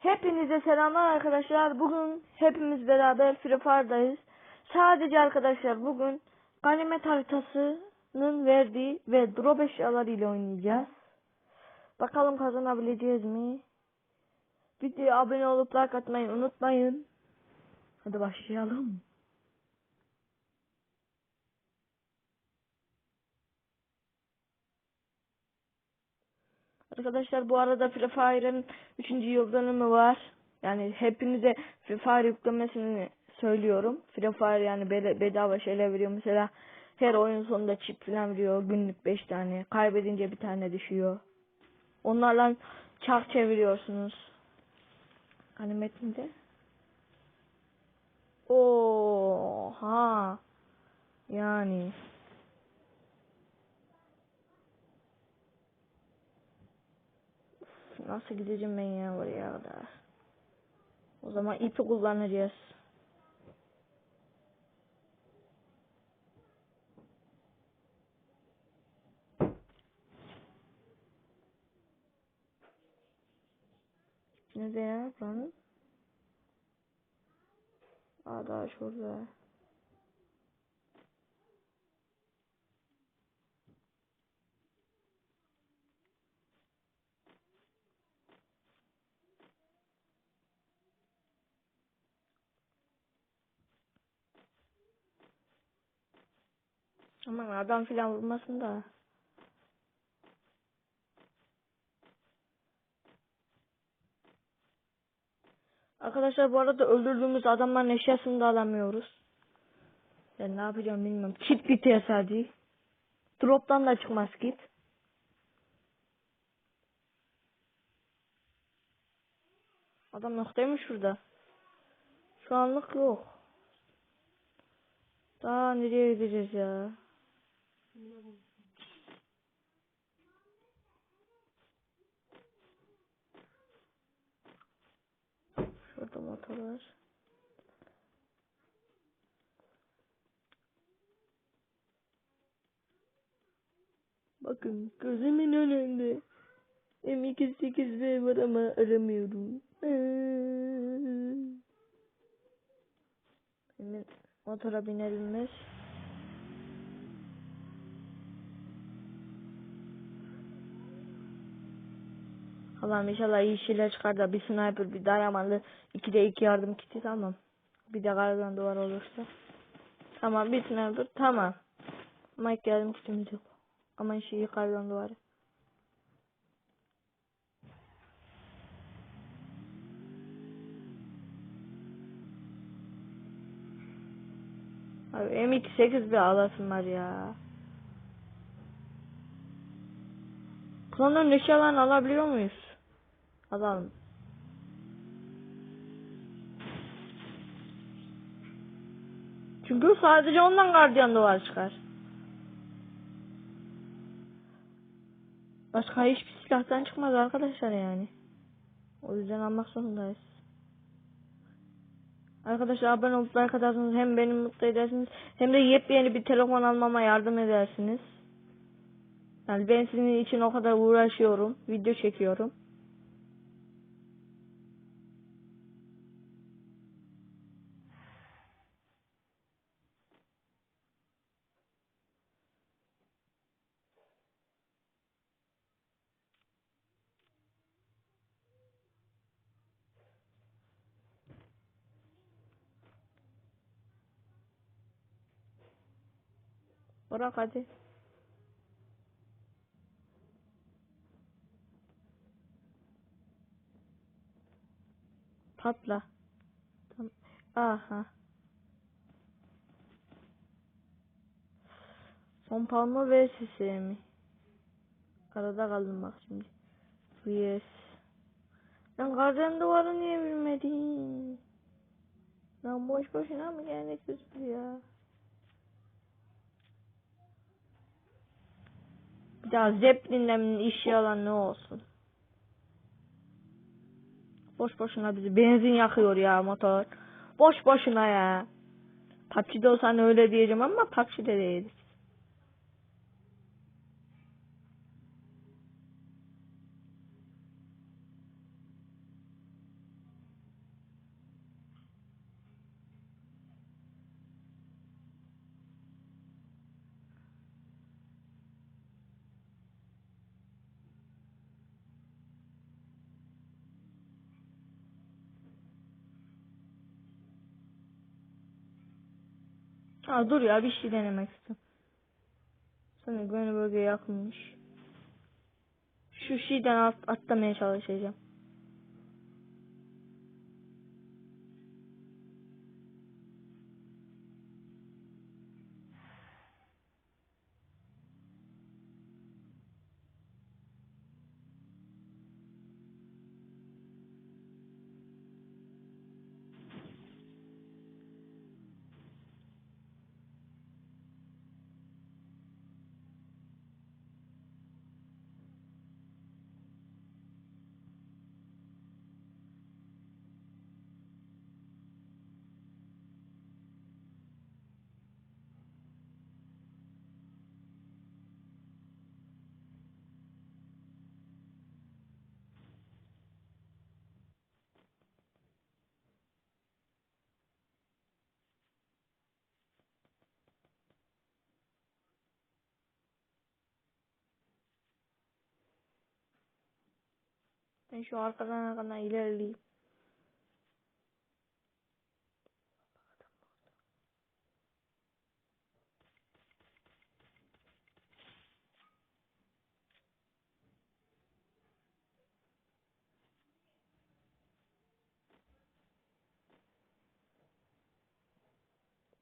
Hepinize selamlar arkadaşlar. Bugün hepimiz beraber Free Fire'dayız. Sadece arkadaşlar bugün ganimet haritasının verdiği ve drop eşyaları ile oynayacağız. Bakalım kazanabileceğiz mi? Videoya abone olup like atmayı unutmayın. Hadi başlayalım. Arkadaşlar bu arada Free Fire'ın 3. yıl dönümü var. Yani hepinize Free Fire yüklemesini söylüyorum. Free Fire yani bedava şeyler veriyor. Mesela her oyun sonunda çip falan veriyor. Günlük 5 tane. Kaybedince bir tane düşüyor. Onlarla çark çeviriyorsunuz. Hani metninde. Oha. Yani. Nasıl gideceğim ben ya oraya kadar? O zaman ipi kullanacağız. Nerede ya buranın? Aa daha şurada. Aman adam filan vurmasın da. Arkadaşlar bu arada öldürdüğümüz adamların eşyasını da alamıyoruz. Ben ne yapacağım bilmiyorum. Kit bitiyor sadece. Drop'tan da çıkmaz kit. Adam noktaymış şurada. Şu anlık yok. Daha nereye gideceğiz ya? Şurada motor var. Bakın gözümün önünde. M28V var ama aramıyorum. Motora binebilmez. Allah'ım inşallah iyi şeyler çıkar da bir sniper bir dayanmalı iki de iki yardım kiti tamam. Bir de kardan duvar olursa. Tamam bir sniper tamam. Ama iki yardım kitimiz yok. Ama şey yukarıdan duvarı. Abi M28 bir alasın var ya. Klonların eşyalarını alabiliyor muyuz? Alalım. Çünkü sadece ondan gardiyan duvar çıkar. Başka hiçbir silahtan çıkmaz arkadaşlar yani. O yüzden almak zorundayız. Arkadaşlar abone olup like atarsanız hem beni mutlu edersiniz hem de yepyeni bir telefon almama yardım edersiniz. Yani ben sizin için o kadar uğraşıyorum. Video çekiyorum. Bırak hadi. Patla. Tamam. Aha. Pompalma ve sisi mi? Arada kaldım bak şimdi. Yes. Lan gardiyan duvarı niye bilmedin? Lan boş boşuna mı geldik biz buraya? Daha Zeppelin'le iş yalan ne olsun? Boş boşuna bizi benzin yakıyor ya motor. Boş boşuna ya. PUBG'de olsan öyle diyeceğim ama PUBG'de değiliz. Ha dur ya bir şey denemek istiyorum. Sana güvenli bölge yakınmış. Şu şeyden at, atlamaya çalışacağım. Ben şu arkadan arkadan ilerleyeyim.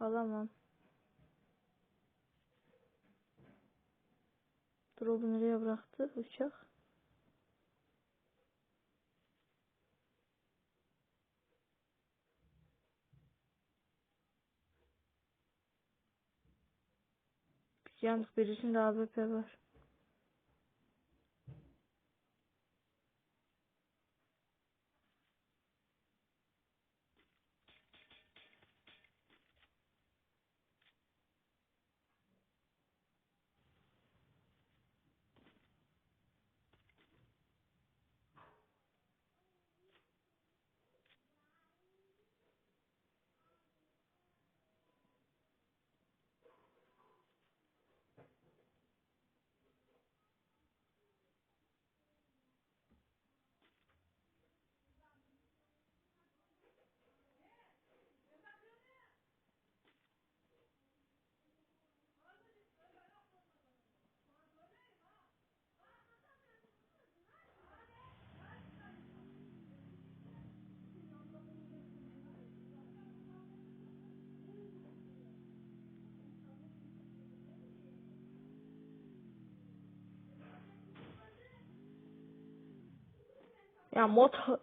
Alamam. Drop'u nereye bıraktı uçak? Yalnız birisinde AWP var. Ya motor.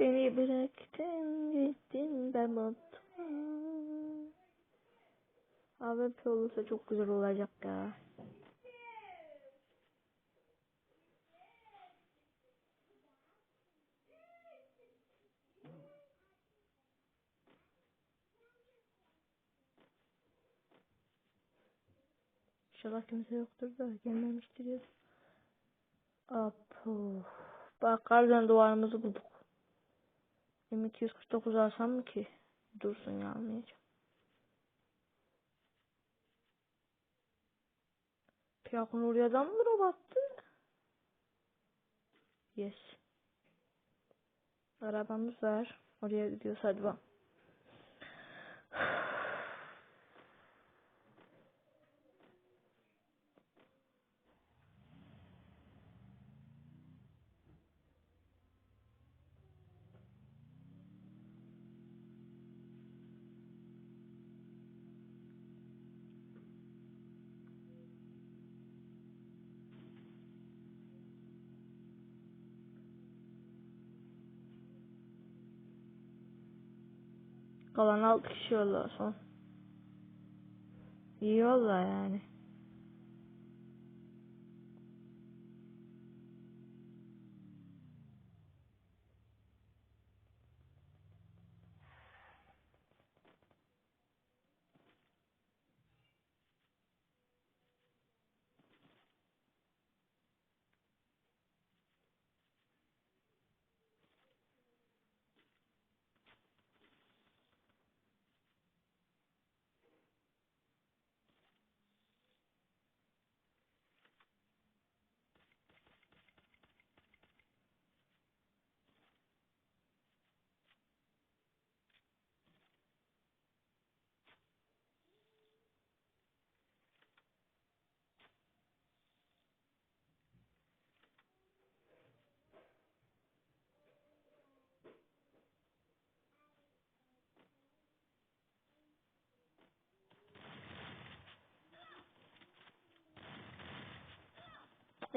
Beni bıraktın gittin ben motor. AWP olursa çok güzel olacak ya. İnşallah kimse yoktur da gelmemiştir ya. Apo. Bak kardan duvarımızı bulduk. M249 alsam mı ki? Dursun ya almayacağım. Plakın oraya mı drop attı? Yes. Arabamız var. Oraya gidiyoruz hadi bak. Kalan 6 kişi oldu son. İyi valla yani.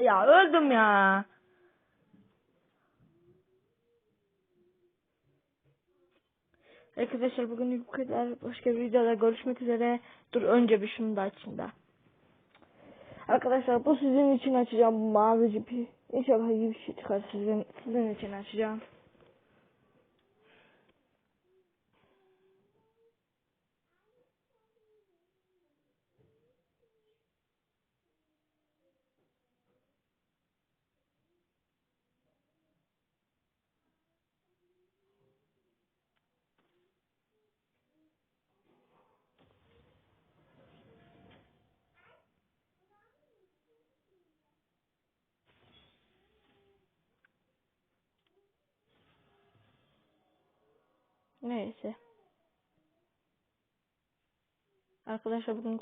Ya öldüm ya. Arkadaşlar bugün bu kadar. Başka bir videoda görüşmek üzere. Dur önce bir şunu da açayım da. Arkadaşlar bu sizin için açacağım bu mavi cipi. İnşallah iyi bir şey çıkar sizin sizin için açacağım. Neyse. Arkadaşlar bugün